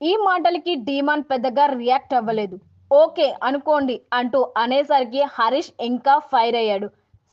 ఈ మాటలకి డీమాన్ పెద్దగా రియాక్ట్ అవ్వలేదు. ఓకే అనుకోండి అంటూ అనేసరికి హరీష్ ఇంకా ఫైర్ అయ్యాడు.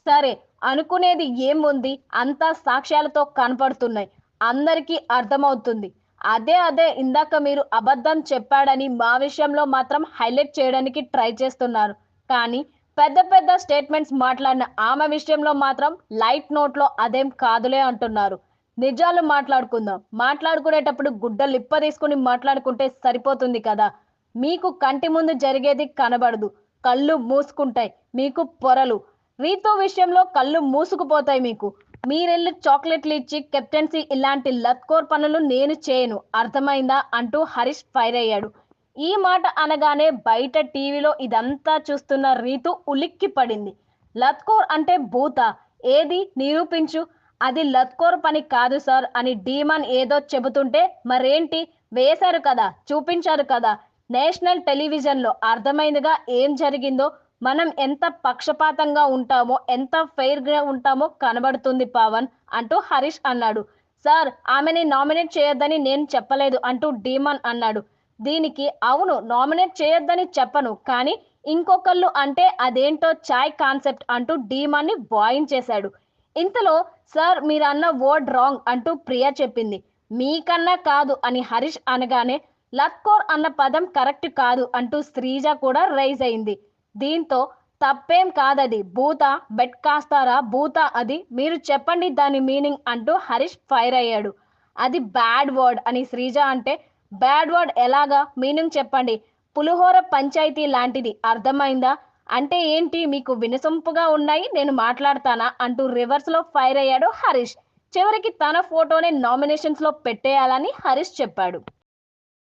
సరే అనుకునేది ఏముంది? అంతా సాక్ష్యాలతో కనపడుతున్నాయి. అందరికీ అర్థమవుతుంది. అదే అదే ఇందాక మీరు అబద్ధం చెప్పాడని మా విషయంలో మాత్రం హైలైట్ చేయడానికి ట్రై చేస్తున్నారు. కానీ పెద్ద పెద్ద స్టేట్మెంట్స్ మాట్లాడిన ఆమె విషయంలో మాత్రం లైట్ నోట్లో అదేం కాదులే అంటున్నారు. నిజాలు మాట్లాడుకుందాం. మాట్లాడుకునేటప్పుడు గుడ్డ లిప్ప తీసుకుని మాట్లాడుకుంటే సరిపోతుంది కదా. మీకు కంటి ముందు జరిగేది కనబడదు. కళ్ళు మూసుకుంటాయి. మీకు పొరలు. రీతో విషయంలో కళ్ళు మూసుకుపోతాయి మీకు. మీరెళ్ళి చాక్లెట్లు ఇచ్చి కెప్టెన్సీ ఇలాంటి లత్కోర్ పనులు నేను చేయను. అర్థమైందా? అంటూ హరీష్ ఫైర్ అయ్యాడు. ఈ మాట అనగానే బయట టీవీలో ఇదంతా చూస్తున్న రీతు ఉలిక్కి పడింది లత్కోర్ అంటే భూత. ఏది? నిరూపించు. అది లత్కోర్ పని కాదు సార్ అని డీమన్ ఏదో చెబుతుంటే మరేంటి? వేశారు కదా చూపించారు కదా. నేషనల్ టెలివిజన్లో అర్థమైందిగా ఏం జరిగిందో మనం ఎంత పక్షపాతంగా ఉంటామో ఎంత ఫెయిర్గా ఉంటామో కనబడుతుంది పవన్ అంటూ హరీష్ అన్నాడు. సార్ ఆమెని నామినేట్ చేయొద్దని నేను చెప్పలేదు అంటూ డీమాన్ అన్నాడు. దీనికి అవును నామినేట్ చేయొద్దని చెప్పను కానీ ఇంకొకళ్ళు అంటే అదేంటో చాయ్ కాన్సెప్ట్ అంటూ డీమాన్ని వాయించేశాడు ఇంతలో సార్ మీరు అన్న వర్డ్ రాంగ్ అంటూ ప్రియా చెప్పింది. మీకన్నా కాదు అని హరీష్ అనగానే లక్కోర్ అన్న పదం కరెక్ట్ కాదు అంటూ శ్రీజ కూడా రైజ్ అయింది. దీంతో తప్పేం కాదది. భూత బెట్ కాస్తారా? భూత అది. మీరు చెప్పండి దాని మీనింగ్ అంటూ హరీష్ ఫైర్ అయ్యాడు. అది బ్యాడ్ వర్డ్ అని శ్రీజ అంటే బ్యాడ్ వర్డ్ ఎలాగా? మీనింగ్ చెప్పండి. పులిహోర పంచాయతీ లాంటిది. అర్థమైందా? అంటే ఏంటి? మీకు వినసొంపుగా ఉన్నాయి నేను మాట్లాడతానా? అంటూ రివర్స్లో ఫైర్ అయ్యాడు హరీష్. చివరికి తన ఫోటోనే నామినేషన్స్లో పెట్టేయాలని హరీష్ చెప్పాడు.